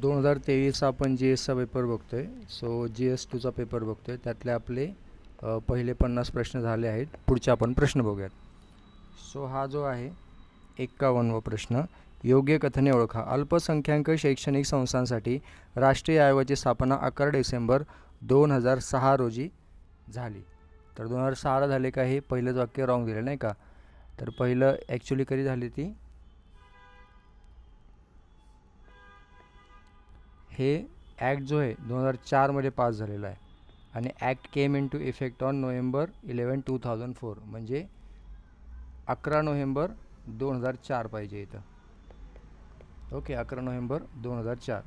दोन हजार तेवीस आपण जी एसचा पेपर बघतो आहे सो जी एस टूचा पेपर बघतो आहे त्यातले आपले पहिले पन्नास प्रश्न झाले आहेत. पुढचे आपण प्रश्न बघूयात. सो हा जो आहे एक्कावन्नवा प्रश्न. योग्य कथने ओळखा. अल्पसंख्याक शैक्षणिक संस्थांसाठी राष्ट्रीय आयोगाची स्थापना अकरा डिसेंबर दोन हजार सहा रोजी झाली. तर दोन हजार सहाला झाले का हे पहिलंच वाक्य रॉंग दिलं नाही का? तर पहिलं ॲक्च्युली कधी झाली ती? हे ॲक्ट जो आहे दोन हजार चारमध्ये पास झालेला आहे. आणि act came into effect on November eleven two thousand four म्हणजे अकरा नोव्हेंबर दोन हजार चार पाहिजे इथं. ओके अकरा नोव्हेंबर दोन हजार चार.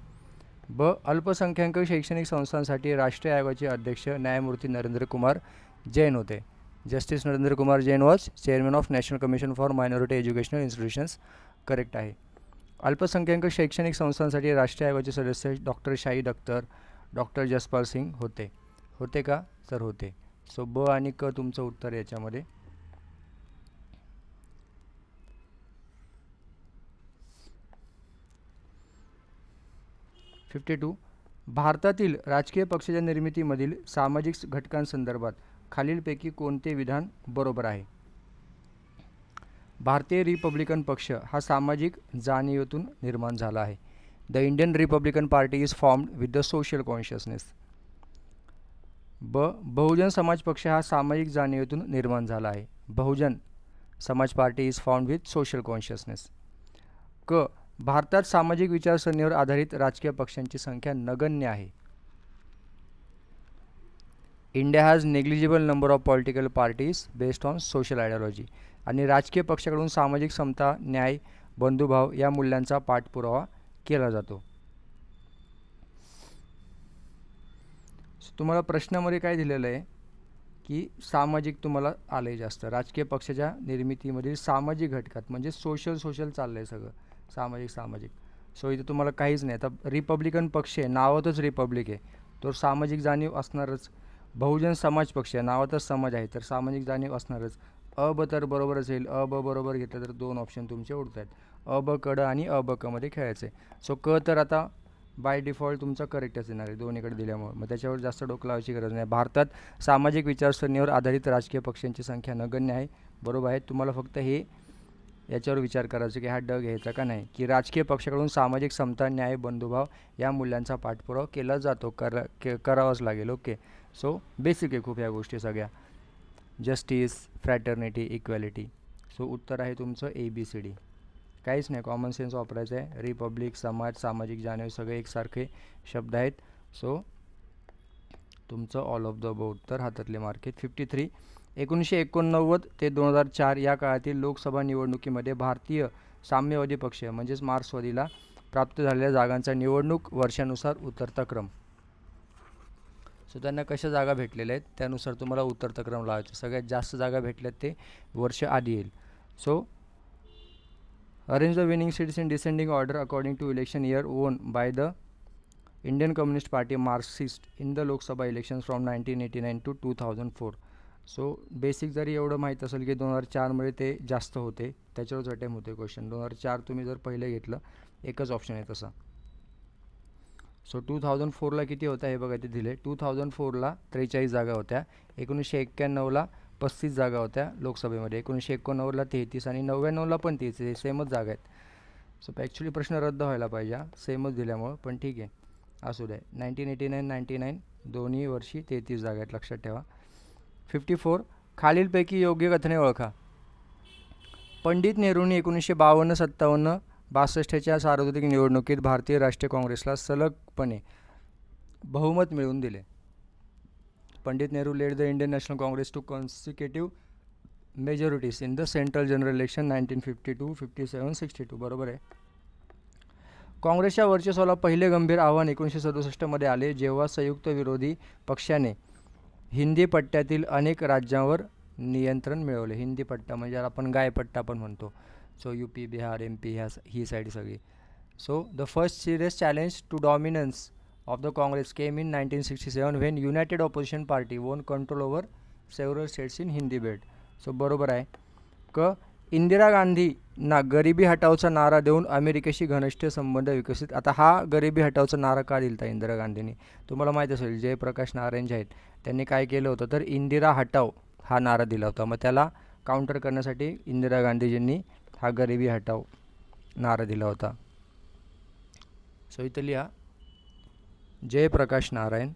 ब अल्पसंख्याक शैक्षणिक संस्थांसाठी राष्ट्रीय आयोगाचे अध्यक्ष न्यायमूर्ती नरेंद्र कुमार जैन होते. Justice Narendra Kumar Jain was chairman of national commission for minority educational institutions correct आहे. अल्पसंख्याक शैक्षणिक संस्थांसाठी राष्ट्रीय आयोगाचे सदस्य डॉक्टर शाही अख्तर डॉक्टर जसपाल सिंग होते. होते का? तर होते. सो ब आणि क तुमचं उत्तर याच्यामध्ये? फिफ्टी टू भारतातील राजकीय पक्षाच्या निर्मितीमधील सामाजिक घटकांसंदर्भात खालीलपैकी कोणते विधान बरोबर आहे? भारतीय रिपब्लिकन पक्ष हा सामाजिक जाणीवेतून निर्माण झाला आहे. The Indian Republican Party is formed with the social consciousness ब बहुजन समाज पक्ष हा सामाजिक जाणीवेतून निर्माण झाला आहे. Bahujan Samaj party is formed with social consciousness क भारतात सामाजिक विचारसरणीवर आधारित राजकीय पक्षांची संख्या नगण्य आहे. India has negligible number of political parties based on social ideology आणि राजकीय पक्षाकडून सामाजिक समता न्याय बंधुभाव या मूल्यांचा पाठपुरावा केला जातो. तुम्हाला प्रश्नामध्ये काय दिलेलं आहे? की सामाजिक तुम्हाला आलं आहे जास्त. राजकीय पक्षाच्या निर्मितीमधील सामाजिक घटकात म्हणजे सोशल सोशल चाललं आहे सगळं. सामाजिक सामाजिक. सो इथे तुम्हाला काहीच नाही. आता रिपब्लिकन पक्ष आहे नावातच रिपब्लिक आहे. तो सामाजिक जाणीव असणारच. बहुजन समाज पक्ष आहे नावातच समाज आहे. तर सामाजिक जाणीव असणारच. अ ब तर बरोबर असेल अ ब बरोबर घेतलं तर दोन ऑप्शन तुमचे उडत आहेत अ ब कडं आणि अ ब कमध्ये खेळायचं. आहे सो क तर आता बाय डिफॉल्ट तुमचा करेक्टच येणार आहे दोन्हीकडे दिल्यामुळे. मग त्याच्यावर जास्त डोकं लावायची गरज नाही. भारतात सामाजिक विचारसरणीवर आधारित राजकीय पक्षांची संख्या नगण्य आहे. बरोबर आहे. तुम्हाला फक्त हे याच्यावर विचार करायचा की हा ड घ्यायचा का नाही? की राजकीय पक्षाकडून सामाजिक समता न्याय बंधुभाव या मूल्यांचा पाठपुरावा केला जातो करा के करावाच लागेल. ओके सो बेसिक आहे खूप ह्या गोष्टी सगळ्या. जस्टिस फ्रॅटर्निटी इक्वॅलिटी सो उत्तर आहे तुमचं ए बी सी डी काहीच नाही कॉमन सेन्स वापरायचं आहे. रिपब्लिक समाज सामाजिक जाणीव सगळे एकसारखे शब्द आहेत. सो तुमचं ऑल ऑफ द बोर्ड उत्तर हातातले मार्क आहेत. फिफ्टी थ्री एकोणीसशे एकोणनव्वद ते दोन हजार चार या काळातील लोकसभा निवडणुकीमध्ये भारतीय साम्यवादी पक्ष म्हणजेच मार्क्सवादीला प्राप्त झालेल्या जागांचा निवडणूक वर्षानुसार उतरता क्रम. सो त्यांना कशा जागा भेटलेल्या आहेत त्यानुसार तुम्हाला उत्तर क्रम लावायचं. सगळ्यात जास्त जागा भेटल्यात ते वर्ष आधी येईल. So arrange the winning seats in descending order according to election year won by the Indian Communist Party Marxist in the Lok Sabha election from nineteen eighty nine to two thousand four so basic जरी एवढं माहीत असेल की दोन हजार चारमध्ये ते जास्त होते त्याच्यावरच अटेम्प होते क्वेश्चन दोन हजार चार तुम्ही जर पहिले घेतलं एकच ऑप्शन आहे तसा. सो टू थाउजंड फोरला किती होत्या हे बघा ते दिले. टू थाउजंड फोरला त्रेचाळीस जागा होत्या. एकोणीसशे एक्क्याण्णवला पस्तीस जागा होत्या लोकसभेमध्ये. एकोणीसशे एकोणनव्वदला तेहतीस आणि नव्याण्णवला पण तेहतीस. हे सेमच जागा आहेत. सो ॲक्च्युली प्रश्न रद्द व्हायला पाहिजे. सेमच दिल्यामुळं पण ठीक आहे. असू दे. Nineteen eighty nine ninety nine दोन्ही वर्षी तेहतीस जागा आहेत. लक्षात ठेवा. फिफ्टी फोर खालीलपैकी योग्य कथने ओळखा. पंडित नेहरूंनी एकोणीसशे बावन्न सत्तावन्न बासष्टच्या सार्वत्रिक निवडणुकीत भारतीय राष्ट्रीय काँग्रेसला सलगपणे बहुमत मिळवून दिले. Pandit Nehru led the Indian National Congress to consecutive majorities in the central general election nineteen fifty two fifty seven sixty two. बरोबर आहे? काँग्रेसच्या वर्चस्वाला पहिले गंभीर आव्हान एकोणीसशे सदुसष्टमध्ये आले जेव्हा संयुक्त विरोधी पक्षाने हिंदी पट्ट्यातील अनेक राज्यांवर नियंत्रण मिळवले. हिंदी पट्टा म्हणजे आपण गायपट्टा पण म्हणतो. So U P Bihar M P ह्या ही साईड सगळी so the first serious challenge to dominance of the Congress came in nineteen sixty seven when united opposition party won control over several states in Hindi belt so बरोबर आहे. क इंदिरा गांधी ना गरिबी हटावचा नारा देऊन अमेरिकेशी घनिष्ठ संबंध विकसित. आता हा गरिबी हटावचा नारा का दिलता इंदिरा गांधींनी? तुम्हाला माहीत असेल जयप्रकाश नारायण जे आहेत त्यांनी काय केलं होतं? तर इंदिरा हटाव हा नारा दिला होता. मग त्याला काउंटर करण्यासाठी इंदिरा गांधीजींनी हा गरिबी हटाव नारा दिला होता. सो इथं लिहा जयप्रकाश नारायण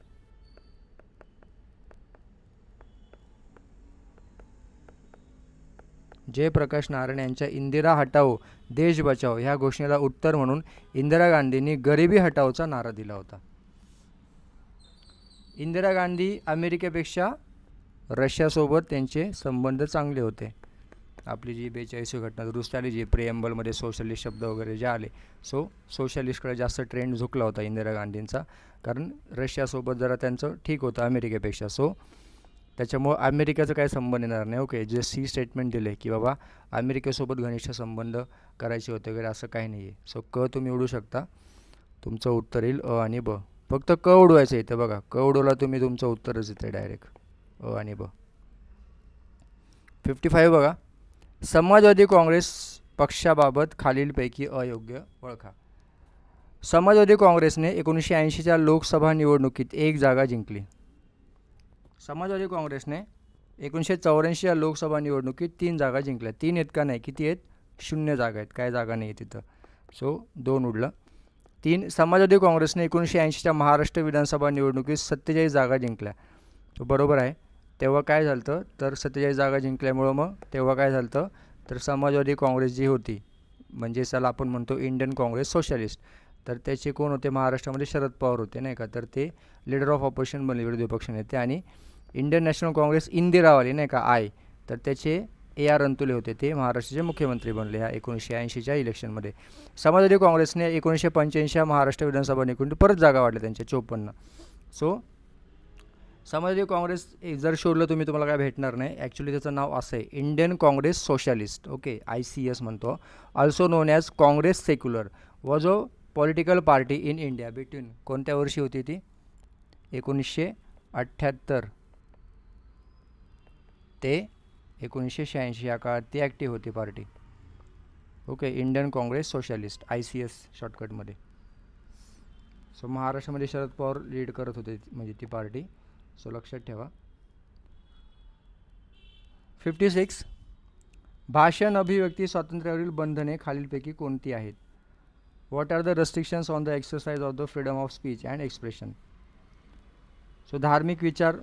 जयप्रकाश नारायण यांच्या इंदिरा हटाओ देश बचाओ ह्या घोषणेला उत्तर म्हणून इंदिरा गांधींनी गरिबी हटाओचा नारा दिला होता. इंदिरा गांधी अमेरिकेपेक्षा रशियासोबत त्यांचे संबंध चांगले होते. आपली जी बेचाळीसवी घटना दुरुस्त आली जी प्रिएम्बलमध्ये सोशलिस्ट शब्द वगैरे जे आले. सो सोशलिस्टकडे जास्त ट्रेंड झुकला होता इंदिरा गांधींचा. कारण रशियासोबत जरा त्यांचं ठीक होतं अमेरिकेपेक्षा. सो त्याच्यामुळं अमेरिकेचा काही संबंध येणार नाही. ओके जे सी स्टेटमेंट दिले की बाबा अमेरिकेसोबत घनिष्ठ संबंध करायचे होते वगैरे असं काही नाही आहे सो क तुम्ही उडू शकता. तुमचं उत्तर येईल अ आणि ब. फक्त क उडवायचं आहे इथं बघा. क उडवला तुम्ही तुमचं उत्तरच येतं डायरेक्ट अ आणि ब. फिफ्टी फाईव्ह बघा. समाजवादी काँग्रेस पक्षाबाबत खालीलपैकी अयोग्य ओळखा. समाजवादी काँग्रेसने एकोणीसशे ऐंशीच्या लोकसभा निवडणुकीत एक जागा जिंकली. समाजवादी काँग्रेसने एकोणीसशे चौऱ्याऐंशी या लोकसभा निवडणुकीत तीन जागा जिंकल्या. तीन आहेत का नाही किती आहेत? शून्य जागा आहेत. काय जागा नाही आहे तिथं. सो दोन उडलं. तीन समाजवादी काँग्रेसने एकोणीसशे ऐंशीच्या महाराष्ट्र विधानसभा निवडणुकीत सत्तेचाळीस जागा जिंकल्या. तो बरोबर आहे. तेव्हा काय झालं होतं तर सत्तेचाळीस जागा जिंकल्यामुळं मग तेव्हा काय झालं होतं तर समाजवादी काँग्रेस जी होती म्हणजे त्याला आपण म्हणतो इंडियन काँग्रेस सोशलिस्ट तर त्याचे कोण होते? महाराष्ट्रामध्ये शरद पवार होते नाही का? तर ते लीडर ऑफ ऑपोजिशन बनले विरोधी पक्ष नेते आणि इंडियन नॅशनल काँग्रेस इंदिरावाली नाही का? आय. तर त्याचे ए आर अंतुले होते ते महाराष्ट्राचे मुख्यमंत्री बनले ह्या एकोणीसशे ऐंशीच्या इलेक्शनमध्ये. समाजवादी काँग्रेसने एकोणीसशे पंच्याऐंशी महाराष्ट्र विधानसभा निघून परत जागा वाढल्या त्यांच्या चोपन्न. सो समाजवादी काँग्रेस जर शोधलं तुम्ही तुम्हाला काय भेटणार नाही. ॲक्च्युली त्याचं नाव असं आहे Indian Congress Socialist okay I C S म्हणतो. Also known as Congress secular व जो political party in India between कोणत्या वर्षी होती ती? एकोणीसशे अठ्ठ्याहत्तर. ते एकोणीसशे शहाऐंशी या काळात ती ॲक्टिव्ह होती party okay Indian Congress Socialist I C S शॉर्टकटमध्ये सो महाराष्ट्रामध्ये शरद पवार लीड करत होते म्हणजे ती पार्टी सो लक्षात ठेवा. फिफ्टी सिक्स भाषण अभिव्यक्ती स्वातंत्र्यावरील बंधने खालीलपैकी कोणती आहेत? What are the restrictions on the exercise of the freedom of speech and expression so धार्मिक विचार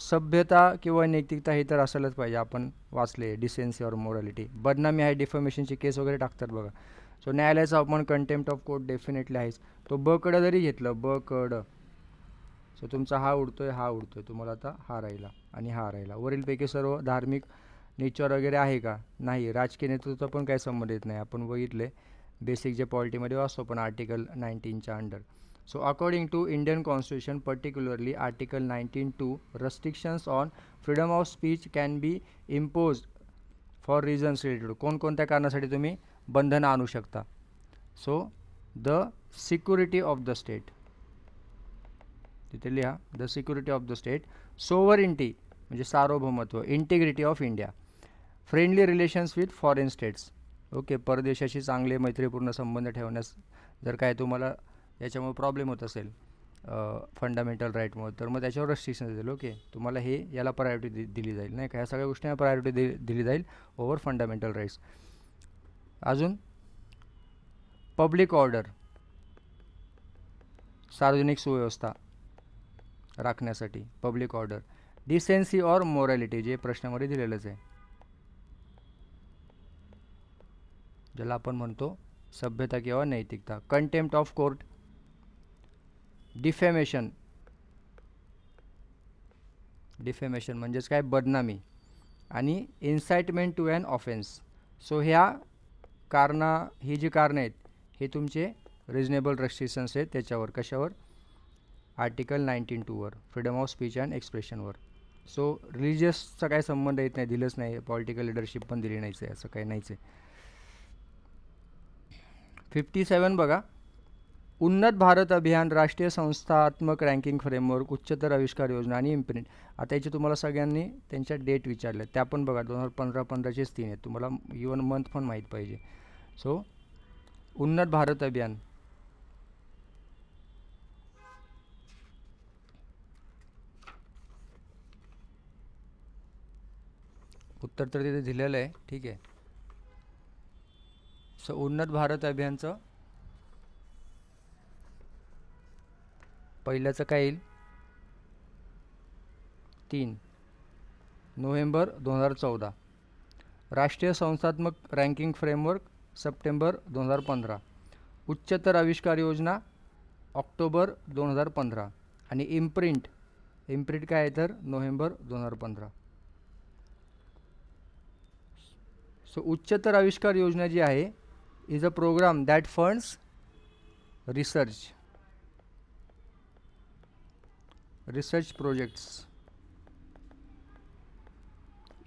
सभ्यता किंवा नैतिकता हे तर असायलाच पाहिजे. आपण वाचले डिसेन्सी ऑर मोरॅलिटी बदनामी आहे डिफॉर्मेशनची केस वगैरे टाकतात बघा. सो न्यायालयाचा आपण कंटेम्प्ट ऑफ कोर्ट डेफिनेटली आहेच. तो ब कडं जरी घेतलं ब कड. सो तुमचा हा उडतोय हा उडतोय. तुम्हाला आता हा राहिला आणि हा राहिला वरीलपैकी सर्व धार्मिक नेचर वगैरे आहे का? नाही. राजकीय नेतृत्व पण काही संबंधित नाही. आपण बघितले बेसिक जे पॉलिटीमध्ये वाचतो पण article नाईन्टीनच्या under. So according to Indian constitution particularly article nineteen two restrictions on freedom of speech can be impose for reasons related कोणकोणत्या कारणासाठी तुम्ही बंधनं आणू शकता? So the security of the state. तिथे लिहा the security of the state sovereignty म्हणजे सार्वभौमत्व integrity of India friendly relations with foreign states okay परदेशाशी चांगले मैत्रीपूर्ण संबंध ठेवण्यास जर काय तुम्हाला याच्यामुळे प्रॉब्लेम होत असेल फंडामेंटल राईटमुळे तर मग त्याच्यावर रेस्ट्रिक्शन देतील. ओके तुम्हाला हे याला प्रायोरिटी दि दिली जाईल. नाही का? ह्या सगळ्या गोष्टींना प्रायोरिटी दि दिली जाईल ओव्हर फंडामेंटल राईट्स अजून? पब्लिक ऑर्डर सार्वजनिक सुव्यवस्था. राखण्यासाठी public order decency or morality जे प्रश्नामध्ये दिलेलंच आहे. ज्याला आपण म्हणतो सभ्यता किंवा नैतिकता contempt of court defamation defamation म्हणजेच काय? बदनामी आणि incitement to an offence so ह्या कारणा ही जी कारणं आहेत हे तुमचे रिजनेबल रेस्ट्रिक्शन्स आहेत त्याच्यावर कशावर? आर्टिकल नाईन्टीन टूवर फ्रीडम ऑफ स्पीच अँड एक्सप्रेशनवर सो रिलिजियसचा काय संबंध येत नाही दिलंच नाही पॉलिटिकल लिडरशिप पण दिली नाहीच आहे असं काही नाहीच आहे. फिफ्टी सेवन बघा उन्नत भारत अभियान राष्ट्रीय संस्थात्मक रँकिंग फ्रेमवर्क उच्चतर आविष्कार योजना आणि इम्प्रिंट. आता याची तुम्हाला सगळ्यांनी त्यांच्या डेट विचारल्या त्या पण बघा दोन हजार पंधरा पंधराचेच तीन आहेत तुम्हाला इवन मंथ पण माहीत पाहिजे. सो उन्नत भारत अभियान. उत्तर तर तिथे दिलेलं आहे. ठीक आहे. सो उन्नत भारत अभियानचं पहिल्याचं काय येईल? तीन. नोव्हेंबर दोन हजार चौदा. राष्ट्रीय संस्थात्मक रँकिंग फ्रेमवर्क सप्टेंबर दोन हजार पंधरा. उच्चतर आविष्कार योजना ऑक्टोबर दोन हजार पंधरा. आणि इम्प्रिंट इम्प्रिंट काय आहे तर? नोव्हेंबर दोन हजार पंधरा. सो उच्चतर आविष्कार योजना जी आहे is a programme that funds research research projects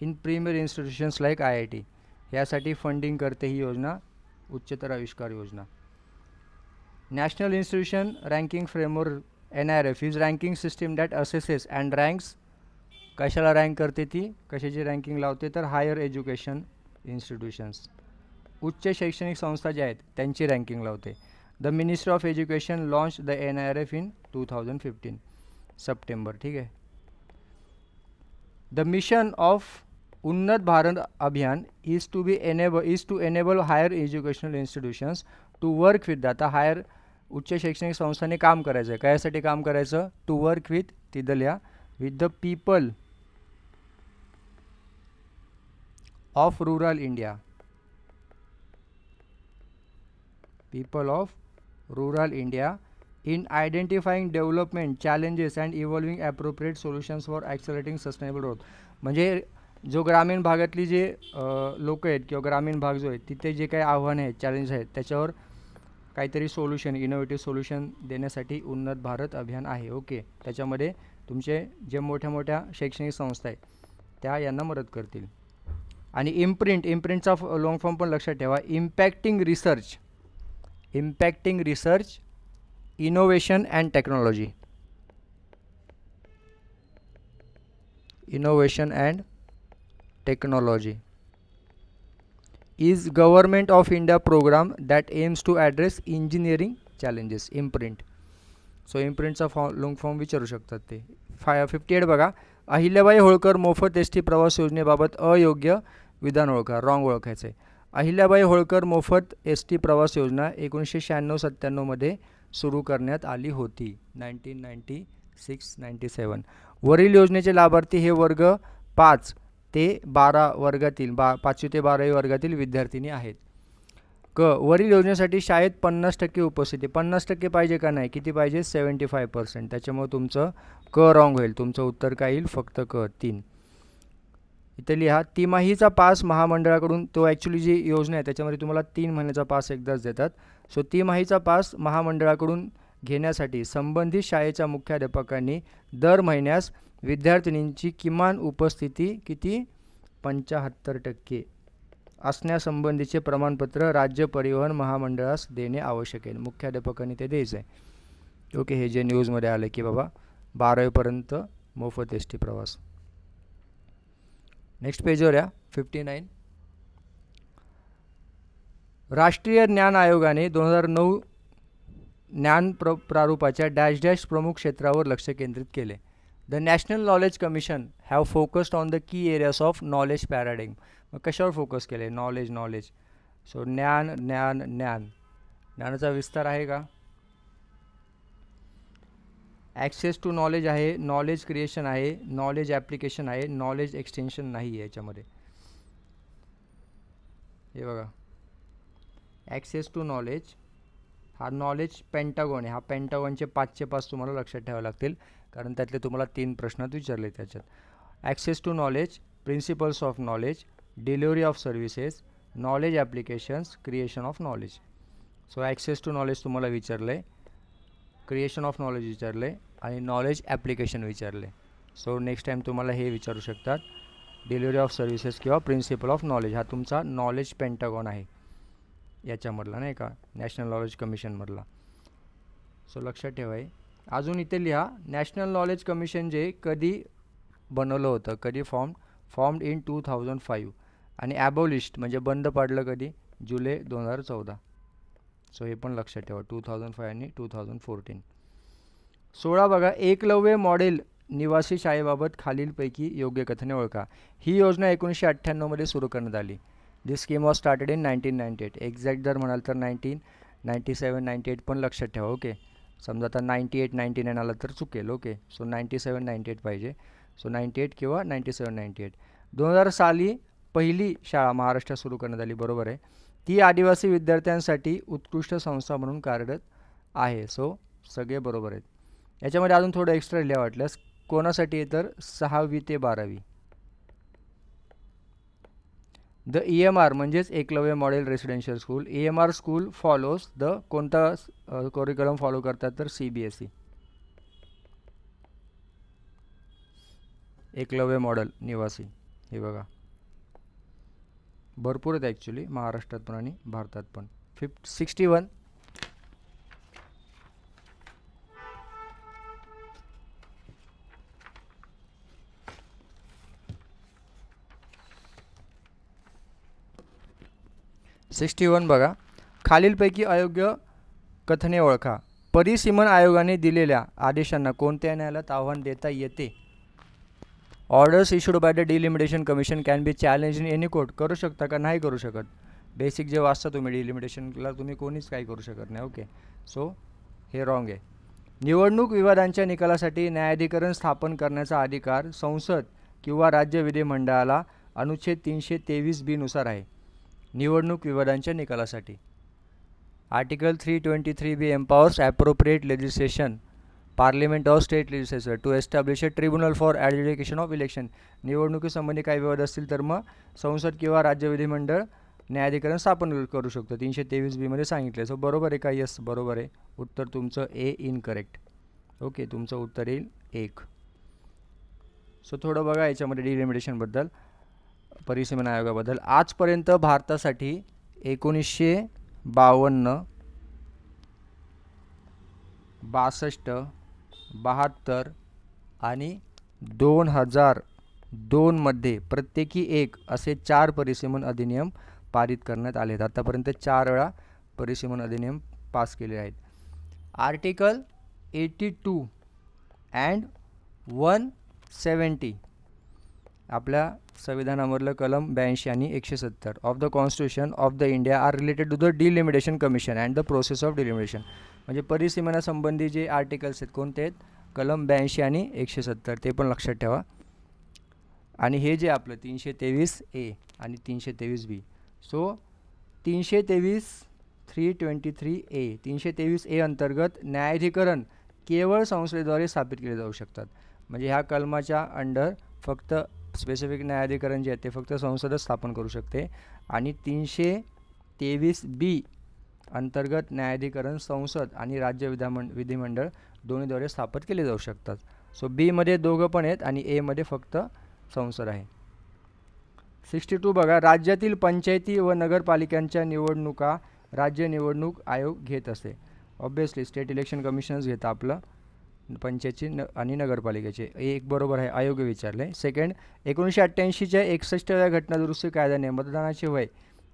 in premier institutions like I I T यासाठी फंडिंग करते ही योजना उच्चतर आविष्कार योजना national institution ranking framework N R F is ranking system that assesses and ranks कशाला रँक करते ती कशाची रँकिंग लावते तर हायर एज्युकेशन इन्स्टिट्यूशन्स उच्च शैक्षणिक संस्था ज्या आहेत त्यांची रँकिंग लावते. The ministry of education launch the N R F in two thousand fifteen September ठीक आहे? The mission of Unnat Bharat Abhiyan is to be enable is to enable higher educational institutions to work with आता higher उच्च शैक्षणिक संस्थांनी काम करायचं आहे कायासाठी काम करायचं? टू वर्क विथ तिथल्या with the people of rural India. People of rural India in identifying development challenges and evolving appropriate solutions for accelerating sustainable growth म्हणजे जो ग्रामीण भागातली जे लोक आहेत किंवा ग्रामीण भाग जो आहे तिथे जे काही आव्हानं आहेत चॅलेंज आहेत त्याच्यावर काहीतरी सोल्युशन इनोव्हेटिव्ह सोल्युशन देण्यासाठी उन्नत भारत अभियान आहे. ओके. त्याच्यामध्ये तुमचे जे मोठ्या मोठ्या शैक्षणिक संस्था आहेत त्या यांना मदत करतील. आणि इम्प्रिंट इम्प्रिंटचा लॉंग फॉर्म पण लक्षात ठेवा. Impacting research impacting research innovation and technology innovation and technology is government of India programme that aims to address engineering challenges imprint so इम्प्रिंटचा form long form विचारू शकतात ते. फाय फिफ्टी एट बघा. अहिल्याबाई होळकर मोफत S T प्रवास योजनेबाबत अयोग्य विधान ओळखा रॉंग ओळखायचं आहे अहिल्याबाई होळकर मोफत एस टी प्रवास योजना एकोणीसशे शहाण्णव सत्त्याण्णवमध्ये सुरू करण्यात आली होती. Nineteen ninety six ninety seven वरील योजनेचे लाभार्थी हे वर्ग पाच ते बारा वर्गातील बा पाचवी ते बारावी वर्गातील विद्यार्थिनी आहेत. क वरील योजनेसाठी शाळेत पन्नास टक्के उपस्थिती. पन्नास टक्के पाहिजे का नाही? किती पाहिजे? सेवन्टी फाय पर्सेंट त्याच्यामुळे तुमचं क रॉंग होईल. तुमचं उत्तर काय येईल? फक्त क तीन. इथे लिहा तिमाहीचा पास महामंडळाकडून तो ॲक्च्युली जी योजना आहे त्याच्यामध्ये तुम्हाला तीन महिन्याचा पास एकदाच देतात. सो तिमाहीचा पास महामंडळाकडून घेण्यासाठी संबंधित शाळेच्या मुख्याध्यापकांनी दर महिन्यास विद्यार्थिनींची किमान उपस्थिती किती? पंचाहत्तर टक्के. असण्यासंबंधीचे प्रमाणपत्र राज्य परिवहन महामंडळास देणे आवश्यक आहे. मुख्याध्यापकांनी ते द्यायचं आहे ओके हे जे न्यूजमध्ये आलं की बाबा बारावीपर्यंत मोफत एस टी प्रवास. नेक्स्ट पेजवर या. फिफ्टी नाईन राष्ट्रीय ज्ञान आयोगाने दोन हजार नऊ ज्ञान प्र प्रारूपाच्या डॅश डॅश प्रमुख क्षेत्रावर लक्ष केंद्रित केले. The national knowledge commission have focused on the key areas of knowledge paradigm मग कशावर फोकस केले? नॉलेज नॉलेज सो ज्ञान ज्ञान ज्ञान. ज्ञानाचा विस्तार आहे का? ॲक्सेस टू नॉलेज आहे नॉलेज क्रिएशन आहे नॉलेज ॲप्लिकेशन आहे नॉलेज एक्सटेन्शन नाही आहे याच्यामध्ये. हे बघा. ॲक्सेस टू नॉलेज हा नॉलेज पेंटागॉन आहे. हा पेंटागॉनचे पाचचे पाच तुम्हाला लक्षात ठेवावे लागतील कारण त्यातले तुम्हाला तीन प्रश्नात विचारले त्याच्यात. Access to knowledge principles of knowledge delivery of services knowledge applications creation of knowledge so access to knowledge तुम्हाला विचारलं आहे क्रिएशन ऑफ नॉलेज विचारलं आहे आणि नॉलेज ॲप्लिकेशन विचारले. सो नेक्स्ट टाईम तुम्हाला हे विचारू शकतात. डिलिव्हरी ऑफ सर्व्हिसेस किंवा प्रिन्सिपल ऑफ नॉलेज हा तुमचा नॉलेज पेंटागॉन आहे. याच्यामधला नाही का? नॅशनल नॉलेज कमिशनमधला सो लक्षात ठेवा अजून इथे लिहा नॅशनल नॉलेज कमिशन जे कधी बनवलं होतं कधी form formed in two thousand five आणि ॲबोलिस्ट म्हणजे बंद पाडलं कधी? जुलै दोन हजार चौदा. सो हे पण लक्षात ठेवा टू थाउजंड फाय आणि टू थाउजंड फोर्टीन सोळा बघा एकलव्य मॉडेल निवासी शाळेबाबत खालीलपैकी योग्य कथने ओळखा. ही योजना एकोणीसशे अठ्ठ्याण्णवमध्ये सुरू करण्यात आली. This scheme was started in nineteen ninety eight exact जर म्हणाल तर nineteen ninety seven ninety eight पण लक्षात ठेवा ओके समजा आता नाईन्टी एट नाईन्टी नाईन आलं तर चुकेल okay so ninety seven ninety eight पाहिजे. सो नाईन्टी एट किंवा नाईन्टी सेवन नाईन्टी एट दोन हजार साली पहिली शाळा महाराष्ट्रात सुरू करण्यात आली बरोबर आहे. ती आदिवासी विद्यार्थ्यांसाठी उत्कृष्ट संस्था म्हणून कार्यरत आहे. सो सगळे बरोबर आहेत. याच्यामध्ये अजून थोडं एक्स्ट्रा लिहा वाटल्यास कोणासाठी आहे तर सहावी ते बारावी. द ई एम आर म्हणजेच Eklavya model residential school E M R school follows the कोणता करिक्युलम फॉलो करतात तर C B S E Eklavya model निवासी. हे बघा. भरपूर आहेत ॲक्च्युली महाराष्ट्रात पण आणि भारतात पण. Fifty sixty one sixty one बघा. खालीलपैकी अयोग्य कथने ओळखा. परिसीमन आयोगाने दिलेल्या आदेशांना कोणत्या न्यायालयात आव्हान देता येते? Orders issued by the delimitation commission can be challenge in any court करू शकता का? नाही करू शकत. बेसिक जे वाचता तुम्ही डिलिमिटेशनला तुम्ही कोणीच काही करू शकत नाही. ओके सो हे रॉंग आहे. निवडणूक विवादांच्या निकालासाठी न्यायाधिकरण स्थापन करण्याचा अधिकार संसद किंवा राज्य विधिमंडळाला अनुच्छेद तीनशे तेवीस बीनुसार आहे. निवडणूक विवादांच्या निकालासाठी. Article three twenty three B empowers appropriate legislation parliament of state legislature to establish a tribunal for adjudication of election निवडणुकीसंबंधी काही विवाद असतील तर मग संसद किंवा राज्य विधिमंडळ न्यायाधिकरण स्थापन करू शकतो. तीनशे तेवीस बीमध्ये सांगितले सो बरोबर आहे का? यस बरोबर आहे. उत्तर तुमचं ए इनकरेक्ट ओके तुमचं उत्तर येईल एक. सो थोडं बघा याच्यामध्ये डिलिमिटेशनबद्दल परिसीमन आयोगाबद्दल. आजपर्यंत भारतासाठी एकोणीसशे बावन्न बासष्ट बहात्तर आणि दोन हजार दोनमध्ये प्रत्येकी एक असे चार परिसीमन अधिनियम पारित करण्यात आले आहेत आतापर्यंत चार वेळा परिसीमन अधिनियम पास केले आहेत. Article eighty two and one seventy आपल्या संविधानामधलं कलम ब्याऐंशी आणि एकशे सत्तर of the constitution of the India are related to the delimitation commission and the process of delimitation म्हणजे परिसीमनासंबंधी जे आर्टिकल्स आहेत कोणते आहेत? कलम ब्याऐंशी आणि एकशे सत्तर ते पण लक्षात ठेवा. आणि हे जे आपलं तीनशे तेवीस ए आणि तीनशे तेवीस बी सो तीनशे तेवीस थ्री ट्वेंटी थ्री ए तीनशे तेवीस ए अंतर्गत न्यायाधिकरण केवळ संसदेद्वारे स्थापित केले जाऊ शकतात. म्हणजे ह्या कलमाच्या अंडर फक्त स्पेसिफिक न्यायाधिकरण जे आहे ते फक्त संसदच स्थापन करू शकते. आणि तीनशे तेवीस बी अंतर्गत न्यायाधिकरण संसद आणि राज्य विधामं विधिमंडळ दोन्हीद्वारे स्थापित केले जाऊ शकतात. सो बीमध्ये दोघं पण आहेत आणि एमध्ये फक्त संसद आहे. सिक्स्टी टू बघा राज्यातील पंचायती व नगरपालिकांच्या निवडणुका राज्य निवडणूक आयोग घेत असते ऑब्वियसली स्टेट इलेक्शन कमिशनच घेतं आपलं. पंचायतची न आणि नगरपालिकेचे. एक बरोबर आहे आयोग विचारले सेकंड एकोणीसशे अठ्ठ्याऐंशीच्या एकसष्टव्या घटनादुरुस्ती कायद्याने मतदानाचे वय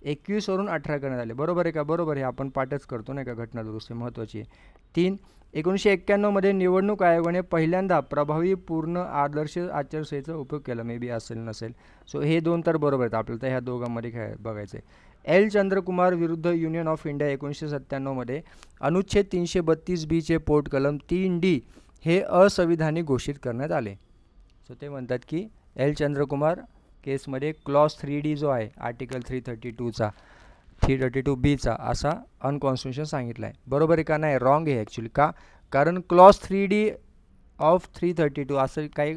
एकवीसवरून अठरा करण्यात आले. बरोबर आहे का? बरोबर आहे. आपण पाठच करतो नाही का घटनादुरुस्ती महत्त्वाची? आहे तीन एकोणीसशे एक्क्याण्णवमध्ये निवडणूक आयोगाने पहिल्यांदा प्रभावी पूर्ण आदर्श आचारसंहितेचा उपयोग केला. मे बी असेल नसेल. सो हे दोन तर बरोबर आहेत. आपल्याला तर ह्या दोघांमध्ये खेळ बघायचं आहे एल चंद्रकुमार विरुद्ध युनियन ऑफ इंडिया एकोणीसशे सत्त्याण्णवमध्ये अनुच्छेद तीनशे बत्तीस बीचे पोट कलम तीन डी हे असंविधानिक घोषित करण्यात आले. सो ते म्हणतात की एल चंद्रकुमार केसमध्ये क्लॉस थ्री डी जो आहे आर्टिकल थ्री थर्टी टूचा थ्री थर्टी टू बीचा असा अनकॉन्स्टिट्युशन सांगितला आहे. बरोबर आहे का नाही? रॉंग आहे ॲक्च्युली का? कारण clause three D of three thirty two असं काही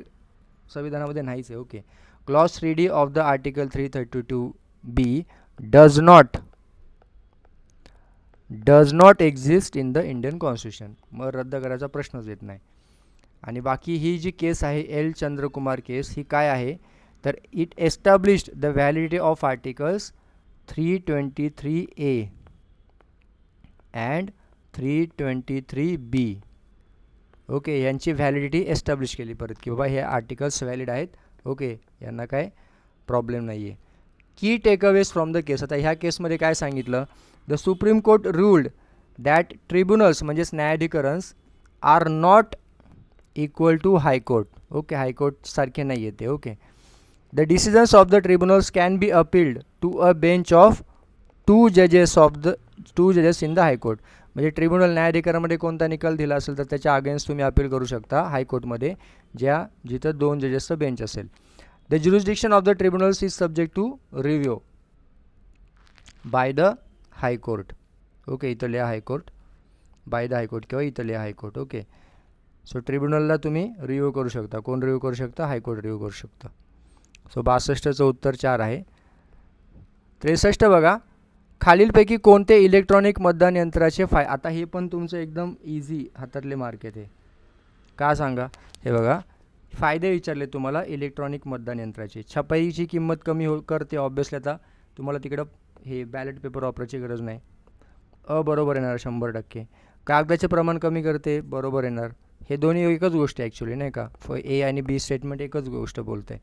संविधानामध्ये नाहीच आहे. Okay clause three D of the article three thirty two B does not does not exist in the Indian constitution मग रद्द करायचा प्रश्नच येत नाही. आणि बाकी ही जी केस आहे एल चंद्रकुमार केस ही काय आहे? तर it established the validity of articles three twenty three A and three twenty three B okay यांची व्हॅलिडिटी एस्टॅब्लिश केली परत की बाबा हे आर्टिकल्स व्हॅलिड आहेत. ओके यांना काय प्रॉब्लेम नाही आहे की टेकअवेज फ्रॉम द केस आता ह्या केसमध्ये काय सांगितलं? The supreme court ruled that tribunals म्हणजेच न्यायाधिकरण्स R not equal to high court okay हायकोर्टसारखे नाही येते okay the decisions of the tribunals can be appealed to a bench of to जजेस ऑफ द टू जजेस इन द हायकोर्ट म्हणजे tribunal न्यायाधिकरणामध्ये कोणता निकाल दिला असेल तर त्याच्या अगेन्स्ट तुम्ही अपील करू शकता हायकोर्टमध्ये ज्या जिथं दोन जजेसचं बेंच असेल. The jurisdiction of the tribunals is subject to review by the high court okay इथं लिहा हायकोर्ट बाय द हायकोर्ट किंवा इथं लिहा हायकोर्ट ओके सो ट्रिब्युनलला तुम्ही रिव्ह्यू करू शकता. कोण रिव्ह्यू करू शकता? हायकोर्ट रिव्ह्यू करू शकता. सो बासष्टचं उत्तर चार आहे. त्रेसष्ट बघा. खालीलपैकी कोणते इलेक्ट्रॉनिक मतदान यंत्राचे फाय आता हे पण तुमचं एकदम इझी हातातले मार्केट आहे का सांगा? हे बघा. फायदे विचारले तुम्हाला इलेक्ट्रॉनिक मतदान यंत्राचे. छपाईची किंमत कमी हो करते ऑब्विसली आता तुम्हाला तिकडं हे बॅलेट पेपर वापरायची गरज नाही. अ बरोबर येणार शंभर टक्के. कागदाचे प्रमाण कमी करते बरोबर येणार. हे दोन्ही एकच गोष्ट आहे ॲक्च्युली नाही का? फ ए आणि बी स्टेटमेंट एकच गोष्ट बोलते.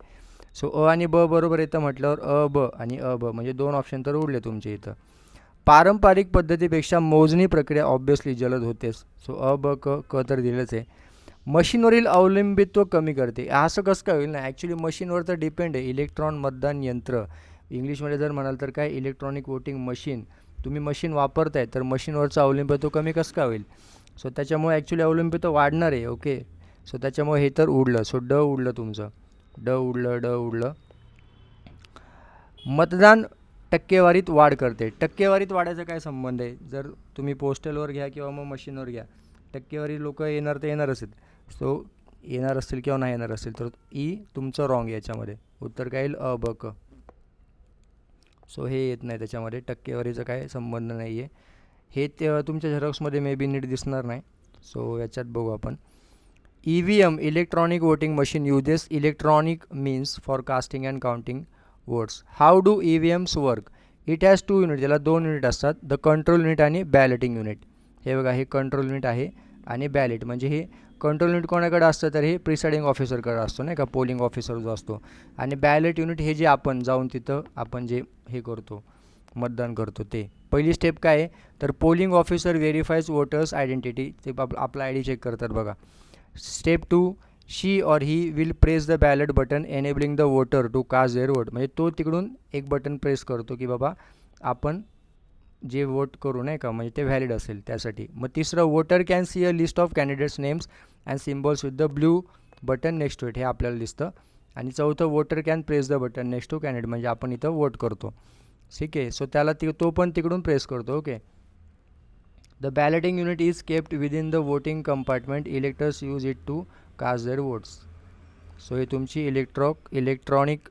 सो अ आणि ब बरोबर येतं म्हटल्यावर अ ब आणि अ ब म्हणजे दोन ऑप्शन तर उरले तुमचे इथं. पारंपरिक पद्धतीपेक्षा मोजणी प्रक्रिया ऑब्वियसली जलद होतेच. सो अ ब क क तर दिलंच आहे. मशीनवरील अवलंबित्व कमी करते. असं कसं काय होईल ना? ॲक्च्युली मशीनवर तर डिपेंड आहे. इलेक्ट्रॉन मतदान यंत्र. इंग्लिशमध्ये जर म्हणाल तर काय? इलेक्ट्रॉनिक वोटिंग मशीन तुम्ही मशीन वापरताय तर मशीनवरचं अवलंबित्व कमी कसं काय होईल? सो त्याच्यामुळे ॲक्च्युली अवलंबित्व वाढणार आहे ओके सो त्याच्यामुळे हे तर उडलं. सो ड उडलं तुमचं. ड उडलं ड उडलं. मतदान टक्केवारीत वाढ करते. टक्केवारीत वाढायचा काय संबंध आहे? जर तुम्ही पोस्टलवर घ्या किंवा मग मशीनवर घ्या टक्केवारी लोक येणार तर येणारच आहेत. सो येणार असतील किंवा नाही येणार असतील तर ई तुमचं रॉंग याच्यामध्ये. उत्तर काय येईल? अ ब क. सो हे येत नाही त्याच्यामध्ये. टक्केवारीचा काय संबंध नाही आहे हे ते तुमच्या झेरॉक्समध्ये मे बी नीट दिसणार नाही. सो याच्यात बघू आपण. E V M electronic voting machine uses electronic means for casting and counting votes how do E V Ms work it has two unit ज्याला दोन युनिट असतात. द कंट्रोल युनिट आणि बॅलेटिंग unit हे बघा हे कंट्रोल युनिट आहे आणि ballot म्हणजे हे कंट्रोल युनिट कोणाकडे असतं तर हे प्रिसाइडिंग ऑफिसरकडे असतो नाही का? पोलिंग ऑफिसर जो असतो. आणि बॅलेट युनिट हे जे आपण जाऊन तिथं आपण जे हे करतो मतदान करतो ते. पहिली स्टेप काय आहे? तर polling officer verifies voters identity ते आप आपला आय डी चेक करतात बघा. Step two she or he will press the ballot button enabling the voter to cast their vote म्हणजे तो तिकडून एक बटन प्रेस करतो की बाबा आपण जे वोट करू नाही का? म्हणजे ते व्हॅलिड असेल त्यासाठी. मग तिसरं voter can see a list of candidates names and symbols with the blue button next to it हे आपल्याला दिसतं. आणि चौथं voter can press the button next to candidate म्हणजे आपण इथं वोट करतो. ठीक आहे? सो त्याला ती तो पण तिकडून प्रेस करतो okay the balloting unit is kept within the voting compartment electors use it to cast their votes so ही तुमची इलेक्ट्रॉक इलेक्ट्रॉनिक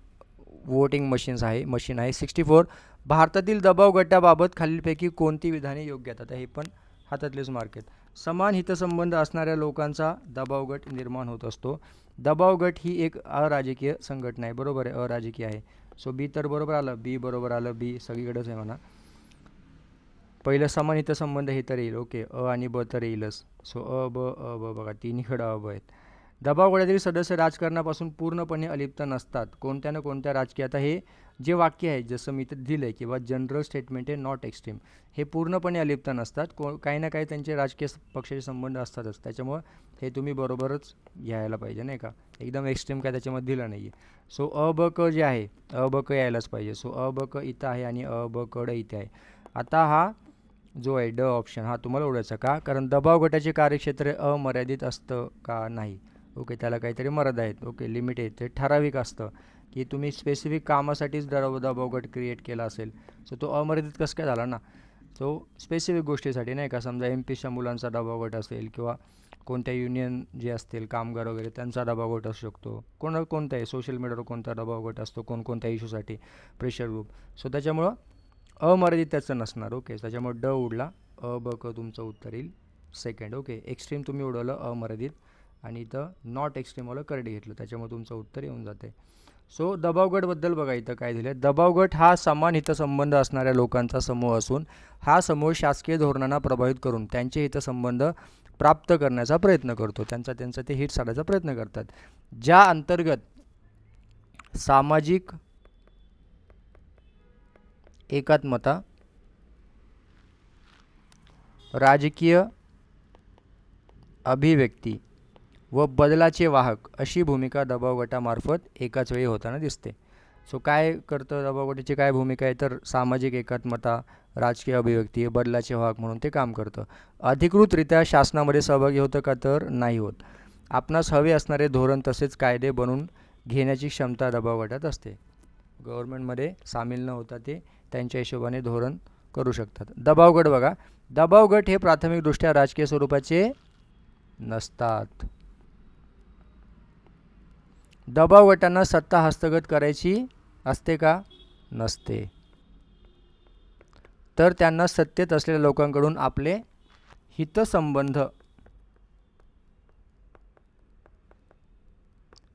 वोटिंग मशीन्स आहे मशीन आहे. सिक्स्टी फोर भारतातील दबाव गटाबाबत खालीलपैकी कोणती विधाने योग्य आहेत? आता हे पण हातातलेच मार्केट आहेत. समान हितसंबंध असणाऱ्या लोकांचा दबाव गट निर्माण होत असतो. दबाव गट ही एक अराजकीय संघटना आहे. बरोबर आहे अराजकीय आहे. सो बी तर बरोबर आलं बी बरोबर आलं बी सगळीकडेच आहे म्हणा. पहिलं समान हितसंबंध हे तर येईल. ओके अ आणि ब तर येईलच. सो अ ब अ ब बघा तिन्हीकडं अ ब आहेत. दबाव गटातील सदस्य राजकारणापासून पूर्णपणे अलिप्त नसतात. कोणत्या ना कोणत्या राजकीय आता हे जे वाक्य आहे जसं मी तर दिलं आहे किंवा जनरल स्टेटमेंट आहे नॉट एक्स्ट्रीम हे पूर्णपणे अलिप्त नसतात. को काही ना काही त्यांचे राजकीय पक्षाचे संबंध असतातच. त्याच्यामुळं हे तुम्ही बरोबरच घ्यायला पाहिजे नाही का? एकदम एक्स्ट्रीम काय त्याच्यामध्ये दिलं नाही आहे सो अ ब क जे आहे अ ब क यायलाच पाहिजे. सो अ ब क इथं आहे आणि अ ब कड इथे आहे. आता हा जो आहे ड ऑप्शन हा तुम्हाला ओढायचा का? कारण दबाव गटाचे कार्यक्षेत्र अमर्यादित असतं का नाही? ओके त्याला काहीतरी मर्यादा आहेत. ओके लिमिट आहे. ते ठराविक असतं. की तुम्ही स्पेसिफिक कामासाठीच दबाव दबाव गट क्रिएट केला असेल. सो तो अमर्यादित कसं काय झाला ना? तो स्पेसिफिक गोष्टीसाठी नाही का समजा एम पीच्या मुलांचा दबाव गट असेल किंवा कोणत्या युनियन जे असतील कामगार वगैरे त्यांचा दबाव गट असू शकतो. कोणा कोणताही सोशल मीडियावर कोणता दबाव गट असतो कोणकोणत्या इश्यूसाठी प्रेशर ग्रुप सो त्याच्यामुळं अमर्यादित त्याचं नसणार ओके त्याच्यामुळे ड उडला अ ब क तुमचं उत्तर येईल. सेकंड ओके एक्स्ट्रीम तुम्ही उडवलं अमर्यादित आणि इथं नॉट एक्स्ट्रीमवालं करडे घेतलं. त्याच्यामुळे तुमचं उत्तर येऊन जाते सो दबावगटबद्दल बघा इथं काय दिलं आहे दबावगट हा समान हितसंबंध असणाऱ्या लोकांचा समूह असून हा समूह शासकीय धोरणांना प्रभावित करून त्यांचे हितसंबंध प्राप्त करण्याचा प्रयत्न करतो. त्यांचा त्यांचा ते हिट साधायचा प्रयत्न करतात. ज्या अंतर्गत सामाजिक एकात्मता राजकीय अभिव्यक्ती व बदलाचे वाहक अशी भूमिका दबाव गटामार्फत एकाच वेळी होताना दिसते. सो काय करतं दबाव गटाची काय भूमिका आहे? तर सामाजिक एकात्मता राजकीय अभिव्यक्ती बदलाचे वाहक म्हणून ते काम करतं. अधिकृतरित्या शासनामध्ये सहभागी होतं का? तर नाही होत. आपणास हवे असणारे धोरण तसेच कायदे बनवून घेण्याची क्षमता दबाव गटात असते. गव्हर्नमेंटमध्ये सामील न होता ते त्यांच्या हिशोबाने धोरण करू शकतात. दबावगट बघा. दबावगट हे प्राथमिकदृष्ट्या राजकीय स्वरूपाचे नसतात. दबाव गटांना सत्ता हस्तगत करायची असते का? नसते. तर त्यांना सत्तेत असलेल्या लोकांकडून आपले हितसंबंध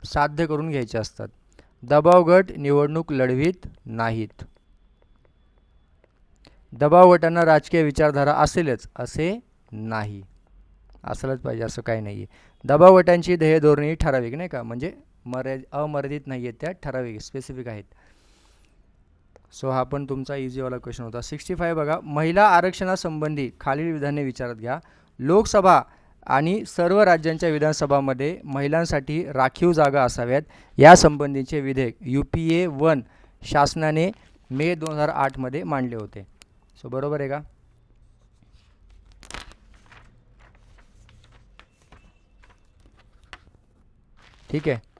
साध्य करून घ्यायचे असतात. दबाव गट निवडणूक लढवीत नाहीत. दबाव गटांना राजकीय विचारधारा असेलच असे नाही. असलंच पाहिजे असं काही नाही आहे दबाव गटांची ध्येय धोरणे ठराविक नाही का? म्हणजे मर्याद अमर्यादित नाही आहेत त्या ठराविक स्पेसिफिक आहेत. सो हा पण तुमचा इझीवाला क्वेश्चन होता. सिक्स्टी फाय बघा. महिला आरक्षणासंबंधी खालील विधाने विचारात घ्या. लोकसभा आणि सर्व राज्यांच्या विधानसभामध्ये महिलांसाठी राखीव जागा असाव्यात. यासंबंधीचे विधेयक यू पी ए वन शासनाने मे दोन हजार आठमध्ये मांडले होते. सो बरोबर आहे का? ठीक आहे.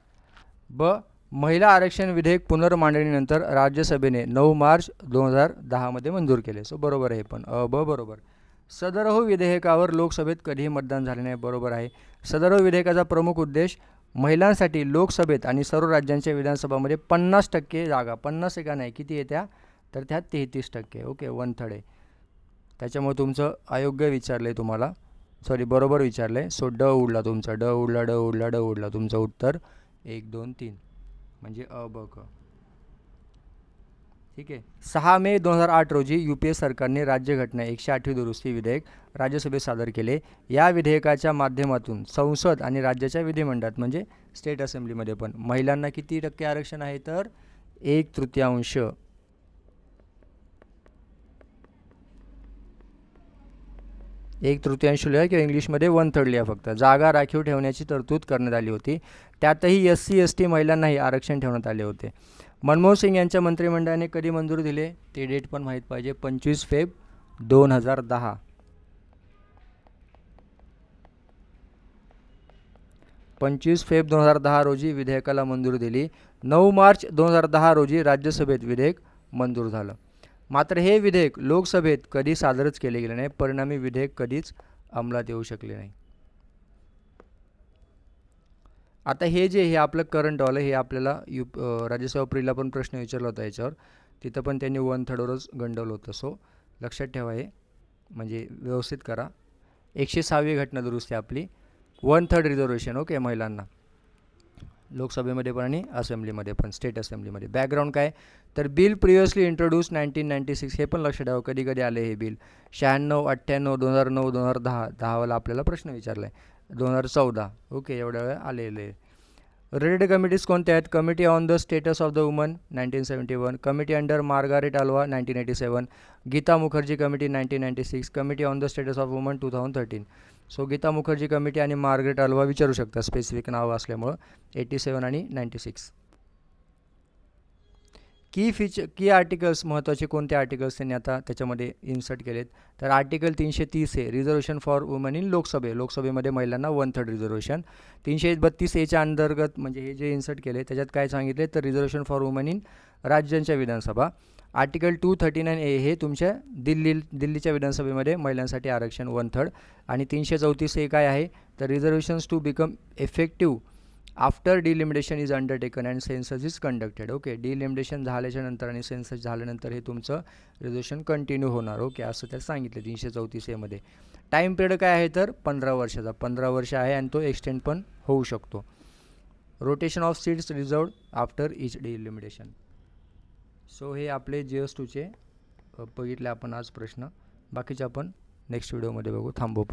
ब. महिला आरक्षण विधेयक पुनर्मांडणीनंतर राज्यसभेने नऊ मार्च दोन हजार दहामध्ये मंजूर केले. सो बरोबर आहे पण. अ ब बरोबर. सदरहो विधेयकावर लोकसभेत कधीही मतदान झाले नाही बरोबर आहे. सदरहो विधेयकाचा प्रमुख उद्देश महिलांसाठी लोकसभेत आणि सर्व राज्यांच्या विधानसभामध्ये पन्नास टक्के जागा पन्नास एका नाही किती येत्या तर त्या तेहतीस टक्के. ओके वन थर्ड आहे. त्याच्यामुळे तुमचं अयोग्य विचारलं आहे तुम्हाला. सॉरी बरोबर विचारलं आहे सो ड उडला तुमचा. ड उडला ड उडला ड उडला तुमचं उत्तर. एक दोन तीन. म्हणजे अ ब क. ठीक आहे. सहा मे दोन हजार आठ रोजी यू पी ए सरकारने राज्यघटना एकशे आठवी दुरुस्ती विधेयक राज्यसभेत सादर केले. या विधेयकाच्या माध्यमातून संसद आणि राज्याच्या विधिमंडळात म्हणजे स्टेट असेंब्लीमध्ये पण महिलांना किती टक्के आरक्षण आहे तर एक तृतीयांश एक तृतीयांश लिहा किंवा इंग्लिशमध्ये वन थर्ड लिहा फक्त. जागा राखीव ठेवण्याची तरतूद करण्यात आली होती. त्यातही एस सी एस टी महिलांनाही आरक्षण ठेवण्यात आले होते. मनमोहन सिंग यांच्या मंत्रिमंडळाने कधी मंजूर दिले? ते डेट पण माहीत पाहिजे. पंचवीस फेब दोन हजार दहा. पंचवीस फेब दोन हजार दहा रोजी विधेयकाला मंजूर दिली. नऊ मार्च दोन हजार दहा रोजी राज्यसभेत विधेयक मंजूर झालं. मात्र हे विधेयक लोकसभेत कधी सादरच केले गेले नाही. परिणामी विधेयक कधीच अंमलात येऊ शकले नाही. आता हे जे हे आपलं करंट वालं हे आपल्याला यू राज्यसभा प्रीला पण प्रश्न विचारला होता याच्यावर. तिथं पण त्यांनी वन थर्डवरच गंडवलं होतं. सो लक्षात ठेवा हे. म्हणजे व्यवस्थित करा. एकशे सहावी घटना दुरुस्ती आपली. वन थर्ड रिझर्वेशन ओके महिलांना. लोकसभेमध्ये पण आणि असेंब्लीमध्ये पण स्टेट असेंब्लीमध्ये. बॅकग्राऊंड काय? तर bill previously introduce nineteen ninety six हे पण लक्ष ठेवा कधी कधी आले हे बिल. शहाण्णव अठ्ठ्याण्णव दोन हजार नऊ दोन हजार दहा दहावाला आपल्याला प्रश्न विचारला आहे दोन हजार चौदा ओके एवढ्या वेळा आलेले. रिलेटेड कमिटीज कोणत्या आहेत? Committee on the status of the women nineteen seventy one committee under Margaret Alva nineteen eighty seven Gita Mukherjee committee nineteen ninety six committee on the status of women two thousand thirteen so Gita Mukherjee committee आणि Margaret Alva विचारू शकता specific नाव असल्यामुळं eighty seven आणि ninety six की feature की articles महत्त्वाचे कोणते आर्टिकल्स त्यांनी आता त्याच्यामध्ये इन्सर्ट केलेत? तर आर्टिकल तीनशे तीस आहे रिझर्वेशन फॉर वुमन इन लोकसभे. लोकसभेमध्ये महिलांना वन थर्ड रिझर्वेशन तीनशे बत्तीस एच्या अंतर्गत म्हणजे हे जे इन्सर्ट केले त्याच्यात काय सांगितले? तर रिझर्वेशन फॉर वुमन इन राज्यांच्या विधानसभा. Article two thirty nine A हे तुमच्या दिल्ली दिल्लीच्या विधानसभेमध्ये महिलांसाठी आरक्षण वन थर्ड आणि तीनशे चौतीस ए काय आहे? तर reservations to become effective after delimitation is undertaken and census is conducted okay delimitation झाल्याच्यानंतर आणि सेन्सस झाल्यानंतर हे तुमचं रिझर्वेशन कंटिन्यू होणार ओके असं त्यात सांगितलं तीनशे चौतीस एमध्ये टाईम पिरियड काय आहे तर? पंधरा वर्षाचा. पंधरा वर्ष आहे आणि तो एक्सटेंड पण होऊ शकतो. Rotation of seats reserved after each delimitation so हे आपले जी एस टूचे बघितले आपण आज प्रश्न. बाकीचे आपण नेक्स्ट व्हिडिओमध्ये बघू. थांबू पण